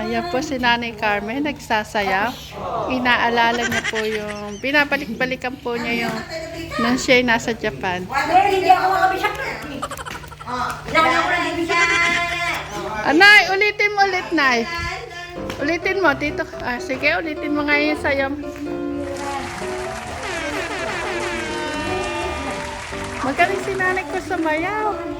Ayan po si Nanay Carmen, nagsasayaw. Inaalala niya po yung, binabalik-balikan po niya yung nung siya nasa Japan. Anay, ulitin mo ulit, Nay. Ulitin mo, dito. Ah, sige, ulitin mo nga yung sayaw. Magaling si nanay ko sumayaw. Nay,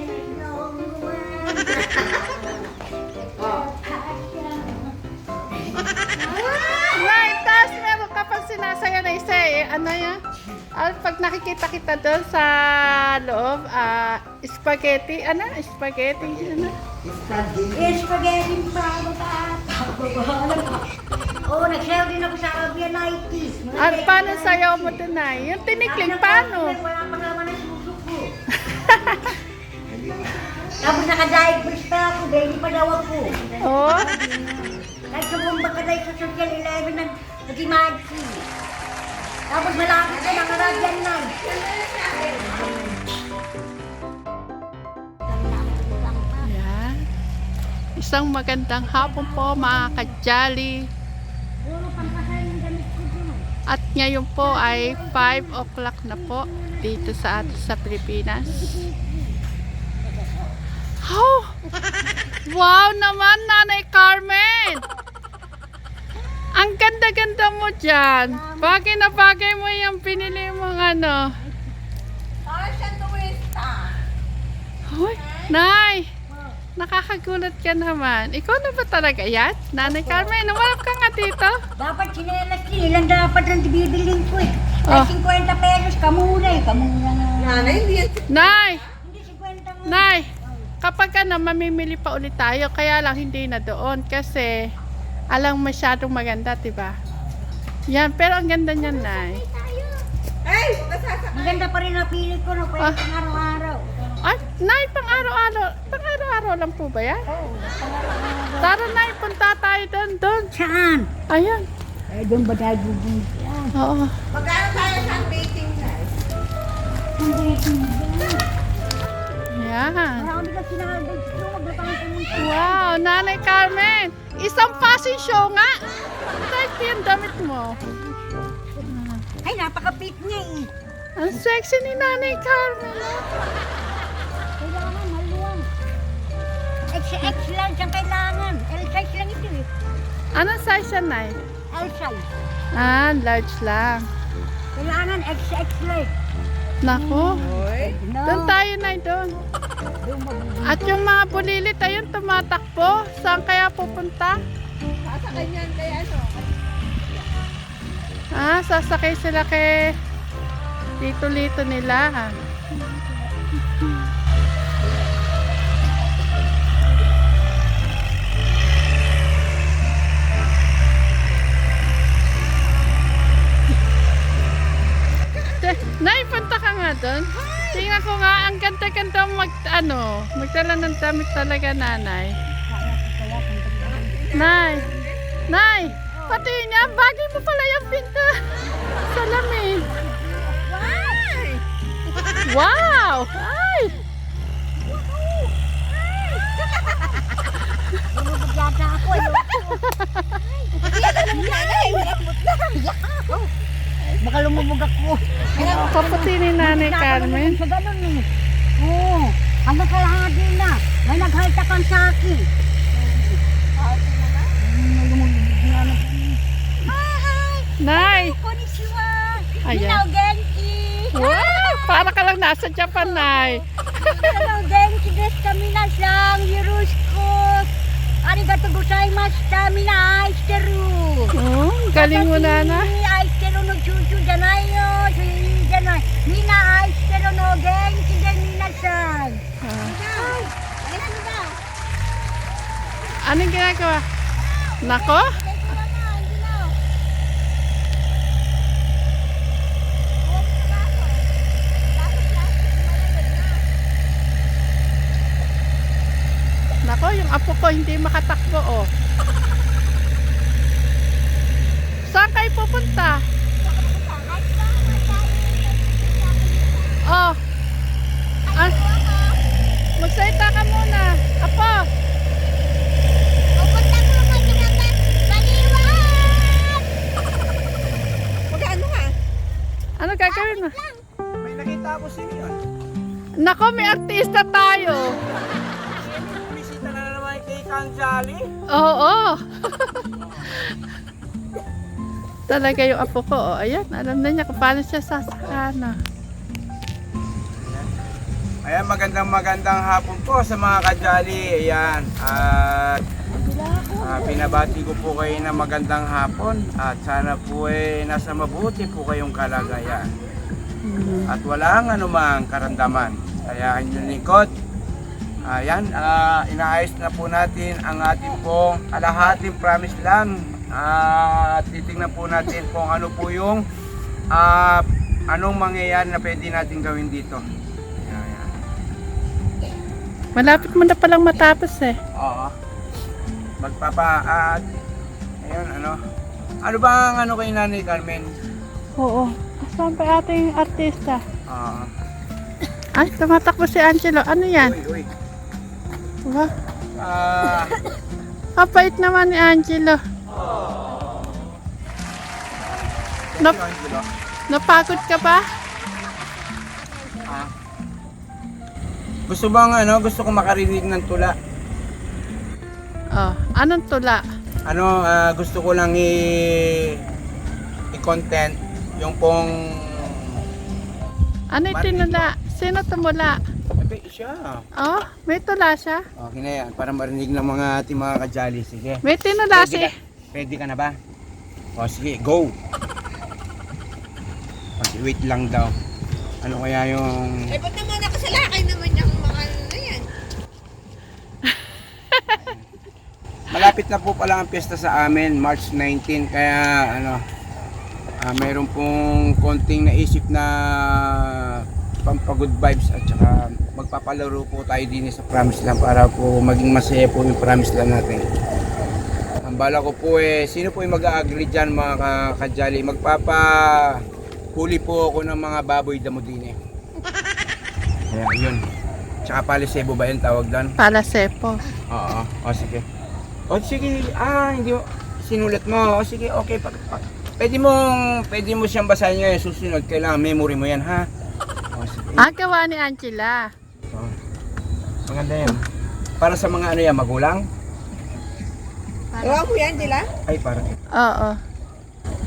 nakikita kita doon sa loob, ah, spaghetti, ano? Spaghetti, ano? Eh, spaghetti pa ako pa. Oo, nagsayaw din ako sa Arabian Nighties. Ah, paano sayaw mo Nay? Yung tinikling, paano? Wala pa naman ang suso ko. Tapos naka-diapers pa ako, baby pa daw ako. Oh, Kahit sumumba ka dahil sa Social 11 ng Nagimadsi. Tapos malapit ka ng Arabian Night. Ayan. Isang magandang hapon po mga kajali. At ngayon po ay 5 o'clock na po dito sa atin sa Pilipinas. Oh! Wow naman, Nanay Carmen! Ganda-ganda mo dyan. Bagay na bagay mo yung pinili mong ano. Hoy, Nay! Nakakagulat ka naman. Ikaw na ba talaga yan? Nanay Carmen, umarap ka nga dito. Dapat sinelas din. Ilan dapat ang bibiling ko eh. Oh. Ay, 50 pesos, kamuna eh. Kamuna nga. Nanay, hindi yan. Nay! Hindi 50 nga. Nay! Kapag ano, mamimili pa ulit tayo, kaya lang hindi na doon kasi alang masyadong maganda, diba? Yan, pero ang ganda niyan, Nay. Ang ganda pa rin napili ko no, pwede Ah. pang araw-araw. Ay, Nay, pang araw-araw. Pang araw-araw lang po ba yan? Oo, pang araw-araw. Tara, Nay, punta tayo doon, doon. Saan? Ayan. Eh, doon ba tayo? Yan. Oo. Magkano tayo sa baking guys? Ang dating Yan. Marami ka sinabay ko. Maglatang pumunta. Wow, Nanay Carmen! Isang fashion show nga! Type yung damit mo. Ay, napaka-fit niya eh. Ang sexy ni Nanay Carmen. Kailangan maluwang. XX lang siyang kailangan. L size lang ito eh. Anong size yan, Nay? L size. Ah, large lang. Kailangan XX lang. Nako. Doon tayo, Nay, doon. At yung mga bulilit, ayun, tumatakbo. Saan kaya pupunta? Sasakay niyan kay ano? Ah, sasakay sila kay Tito-lito nila. ah. Punta ka nga doon. Tingnan ko nga, ang ganda-ganda mag, ano, magdala ng damit talaga, nanay. Nay, nay, pati niya, bagay mo pala yung pinto. Salamin. Wow! Ay! Lumubog yata ako eh. Baka lumubog ako. Kaputi ni Nanay Carmen. Sa ganun eh. Oo. Hanggang kalahati na. May naghaltakan sa akin. Ano. Nay! Konnichiwa! Ayan. Minaw genki! Wow! Para ka lang nasa Japan, Nay. Minaw genki desu ka minasang! Yoroshiku! Arigato gozaimashita! Mina aishiteru! Oh, galing mo, Nana. 愛してるのチューチューじゃないよそういう意味じゃないみんな愛してるの元気で皆さん Ah. はい ano ba? Anong ginagawa? Nako? Teka lang nga, hindi na. Nako, yung apo ko hindi makatakbo, oh. Saan kayo pupunta? Nako, may artista tayo. Bisita na naman kay Kanjali. Oo. Talaga yung apo ko. Oh. Ayan, alam na niya kung paano siya sasakana. Ayan, magandang magandang hapon po sa mga kajali. Ayan, at ah, binabati ko po kayo na magandang hapon at sana po eh nasa mabuti po kayong kalagayan at walang anumang karamdaman. Kaya inyong lingkod, ayan, ah, inaayos na po natin ang ating pong alahating promise land at titingnan po natin kung ano po yung ah, anong mangyayari na pwede natin gawin dito. Ayan. Malapit mo na palang matapos eh. Oo. Magpapa at ayun ano. Ano ba ang ano kay Nanay Carmen? Oo. Saan pa ating artista? Ah, Ay, tumatakbo si Angelo. Ano yan? uy, uy. Wow. Ah, Kapait naman ni Angelo. Nap si Angelo. napagod ka ba? Ah. Gusto bang ano, gusto ko makarinig ng tula. Oh, anong tula? Ano, ah, gusto ko lang i i-content yung pong Ano yung tinula? Sino tumula? Ebe, siya. Oh, may tula siya. Okay na yan, para marinig ng mga ating mga kajali. Sige. May tinula Pwede si... ka, pwede ka na ba? O sige, go! Mag-wait lang daw. Ano kaya yung... Eh, ba't naman nakasalakay naman yung mga ano na yan? Malapit na po pala ang piyesta sa amin, March 19. Kaya ano, ah, mayroon pong konting naisip na pampagood vibes at saka magpapalaro po tayo din sa promise lang para po maging masaya po yung promise lang natin. Ang bala ko po eh, sino po yung mag-agree dyan mga ka- kajali? Magpapa huli po ako ng mga baboy damo din eh. Kaya yun. Tsaka palisebo ba yung tawag doon? Palasepo. Oo. O sige. O sige, ah, hindi mo, sinulat mo. O sige, okay. Pag, pag, pwede mong, pwede mo siyang basahin ngayon. Susunod, kailangan memory mo yan, ha? O sige. Ah, gawa ni Angela. O. Maganda yan. Para sa mga ano yan, magulang? Ewan ko yan, Dila. Ay, para kay, Oo.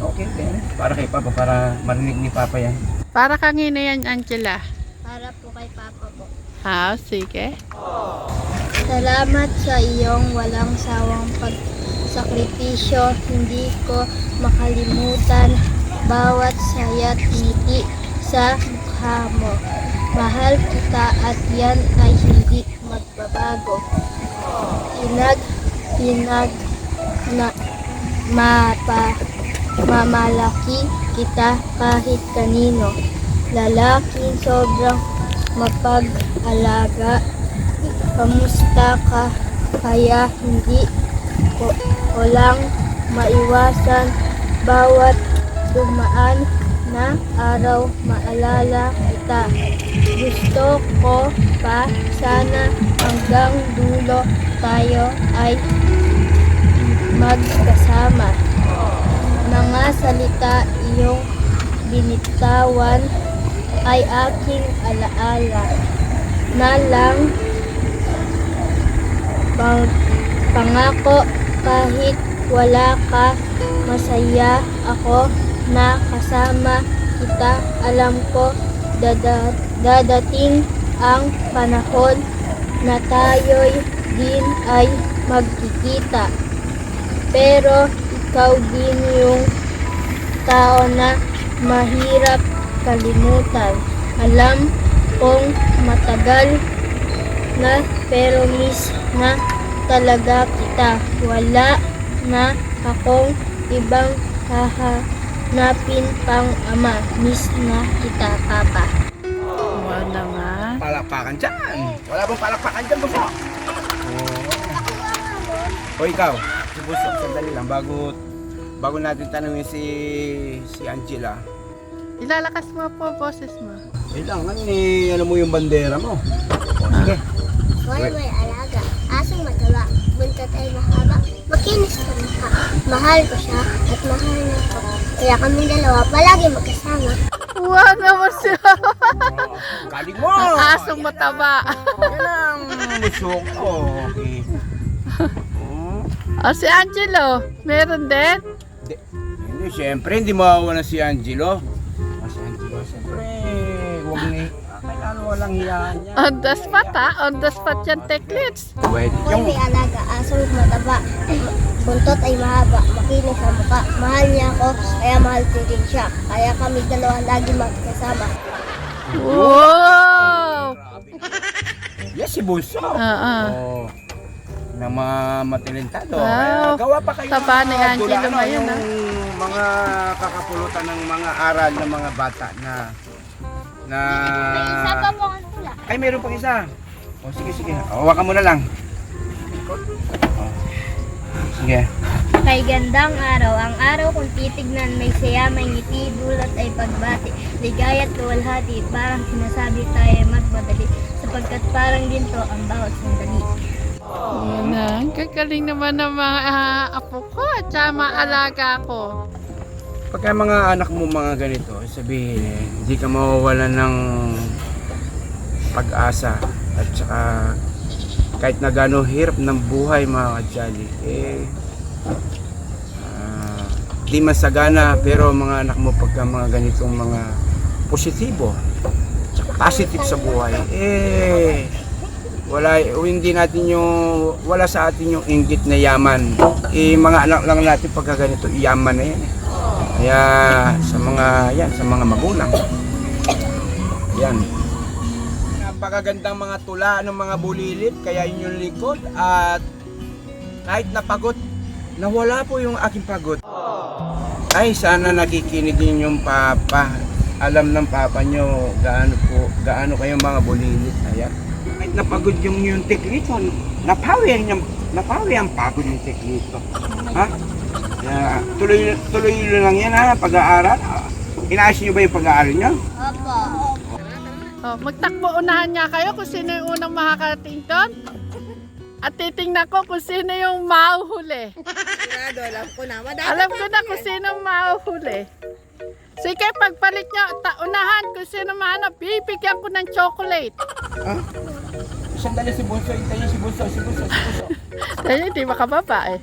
okay, okay. Para kay Papa, para marinig ni Papa yan. Para kanina yan, Angela. Para po kay Papa po. Ah, sige. Salamat sa iyong walang sawang pagsakripisyo. Hindi ko makalimutan bawat saya't ngiti sa mukha mo. Mahal kita at yan ay hindi magbabago. Pinag, pinag, na, mapa, mamalaki kita kahit kanino. Lalaking sobrang mapag-alaga. Kamusta ka? Kaya hindi ko, ko lang maiwasan bawat dumaan na araw maalala kita. Gusto ko pa sana hanggang dulo tayo ay magkasama. Mga salita iyong binitawan ay aking alaala na lang pang, pangako kahit wala ka masaya ako na kasama kita alam ko dada, dadating ang panahon na tayo'y din ay magkikita pero ikaw din yung tao na mahirap kalimutan. Alam kong matagal na pero miss na talaga kita. Wala na akong ibang hahanapin pang ama. Miss na kita, Papa. Wow naman. Palakpakan dyan. Wala bang palakpakan dyan, Buso? Oo. O ikaw, si Buso, sandali lang, bago, bago natin tanungin si, si Angela. Ilalakas mo po boses mo. Kailangan eh, alam mo yung bandera mo. O sige. Hoy, may alaga. Asong mataba. Buntot ay mahaba. Makinis ka mukha. Mahal ko siya at mahal niya ko. Kaya kami dalawa palagi magkasama. Tuwa naman siya. Galing mo! Ang asong mataba. Yan ang musok ko. Okay. Oh. Si Angelo, meron din? Di, hindi, siyempre, hindi mawawala si Angelo. Ah, Angelo, siyempre, huwag ah, Kailangan walang hiyaan niya. On the spot ha? On the spot yan, Teklits. Pwede. May alaga, asong mataba. Buntot ay mahaba, makinis sa mukha. Mahal niya ako, kaya mahal ko din siya. Kaya kami dalawa lagi magkasama. Wow! yes, si Bunso. Oo. Oh, na mga matalentado. Wow. Kaya gawa pa kayo Taba ng ni mga Angelo dula, ano, ngayon, yung ah. mga kakapulutan ng mga aral ng mga bata na na May isa pa po ang tula. ay meron pang isa. O sige sige. Hawakan mo na lang. Oh. Sige. Kay gandang araw, ang araw kung titignan may saya, may ngiti, dulat ay pagbati, ligaya't luwalhati, parang sinasabi tayo ay magmadali, sapagkat parang ginto ang bawat sandali. Yan na. Ang gagaling naman ng mga ah, apo ko at saka mga alaga ko. Pagka mga anak mo mga ganito, sabihin eh, hindi ka mawawalan ng pag-asa at saka kahit na gano'ng hirap ng buhay mga kadyali, eh, ah, di masagana pero mga anak mo pagka mga ganitong mga positibo positive sa buhay, eh, wala hindi natin yung wala sa atin yung inggit na yaman. Eh mga anak lang natin pagka ganito yaman na yan eh. kaya sa mga yan sa mga magulang. Yan. Napakagandang mga tula ng mga bulilit kaya inyong likod at kahit napagod nawala po yung aking pagod. Ay sana nakikinig din yung papa. Alam ng papa nyo gaano po gaano kayong mga bulilit ayan napagod yung yung teklito napawi ang napawi ang pagod yung teklito ha kaya tuloy tuloy lang yan ha pag-aaral inaayos nyo ba yung pag-aaral nyo Opo. Oh, magtakbo unahan niya kayo kung sino yung unang makakarating doon. At titingnan ko kung sino yung mauhuli. Sigurado, alam ko na. Madami Alam ko na eh. kung sino mauhuli. Sige, pagpalit niyo, ta- unahan kung sino mahanap, bibigyan ko ng chocolate. sandali si Bunso hintayin si Bunso si Bunso si Bunso Dahil hindi makababa eh.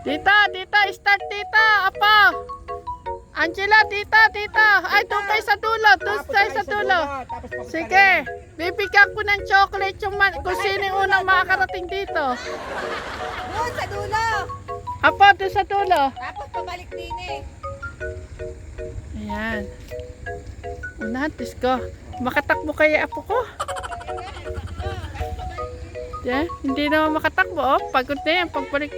Tita, tita, start tita, apa. Angela, tita, tita. Ay, doon kayo sa dulo, doon kayo sa dulo. Sige, bibigyan ko ng chocolate yung man- kung sino yung unang makakarating dito. Doon sa dulo. Apa, doon sa dulo. Tapos pabalik din eh. Ayan. Unahan, Diyos ko. Makatakbo kaya apo ko. Yeah, hindi naman makatakbo. Oh. Pagod na yan. Pagbalik.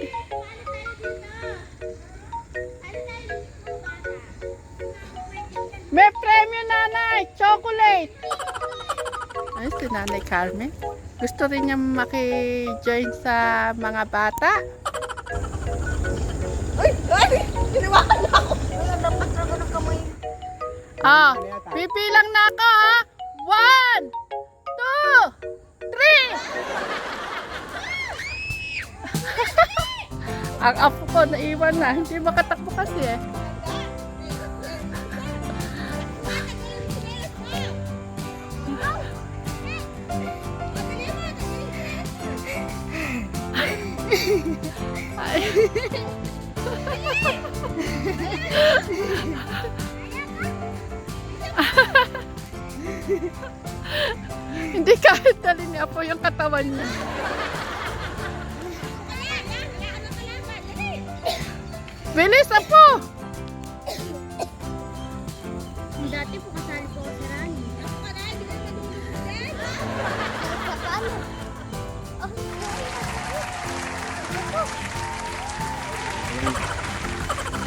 May premyo, nanay! Chocolate! Ay, si nanay Carmen. Gusto rin niya maki-join sa mga bata. Uy! Ay! Tinawakan na ako. Ah, pipilang na ako ha. One, two, three. Ang apo ko naiwan na, hindi makatakbo kasi eh. Hindi kahit dali ni Apo yung katawan niya. Bilis, Apo! Dati po kasali po ako sa rani. Ako ka na, hindi natulog Paano?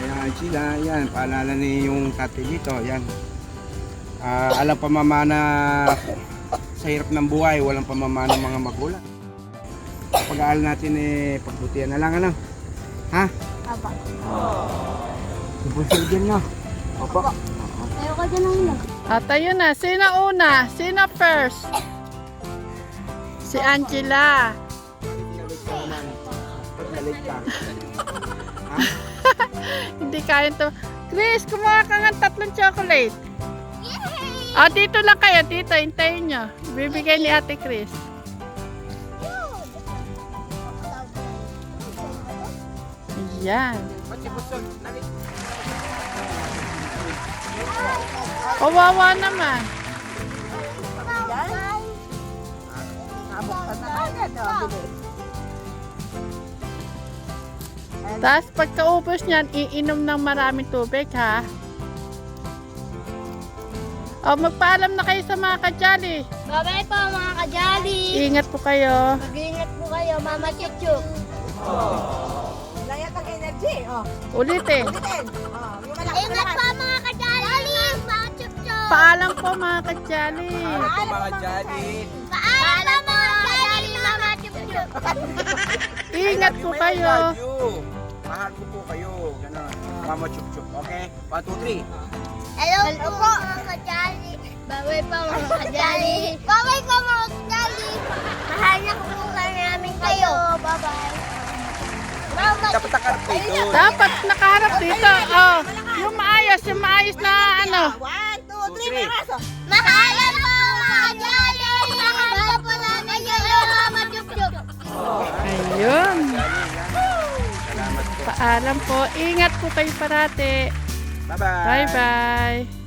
Ayan sila, yan, paalala ni yung tatay dito, yan. Ah, alam pamamana sa hirap ng buhay, walang pamamana mga magulang. Pag-aaral natin eh, pagbutihan na lang, ano? Ha? Aba. Subunsil din nyo. Opo. Tayo ka dyan ang ilang. At ayun na, sino una? Sino first? Si Angela. Ka. Hindi kaya to. Chris, kumuha ka ng tatlong chocolate. Ah, dito lang kayo. Dito, hintayin nyo. Bibigay ni Ate Chris. Yan. Kawawa naman. Tapos pagkaubos niyan, iinom ng maraming tubig ha. O, magpaalam na kayo sa mga kajali. Bye-bye po mga kajali. Ingat po kayo. Mag-iingat po kayo, Mama Chuchuk. Layat ng energy. Oh, Ulitin. ulitin. Oh, yung malakas Ingat po mga kajali. Mama Chuchuk. Paalam po mga kajali. Ano po mga Jali? Paalam po mga kajali, Mama Chuchuk. Ingat po kayo. Mahal ko po kayo. Ganon. Mama Chup Chup. Okay? 1, 2, 3. Hello, po mga. Bye-bye po mga kajali. Bye-bye po mga kajali. Mahal na po namin kayo. Bye-bye. Mama Dapat nakarap dito. Dapat nakaharap dito. Oh, yung maayos, yung maayos na ano. One, two, three, three. paraso. Mahal po mga kajali. Mahal na po namin kayo, Chuchuk. Ayun. Salamat po. Paalam po. Ingat po kayo parati. Bye-bye. Bye-bye.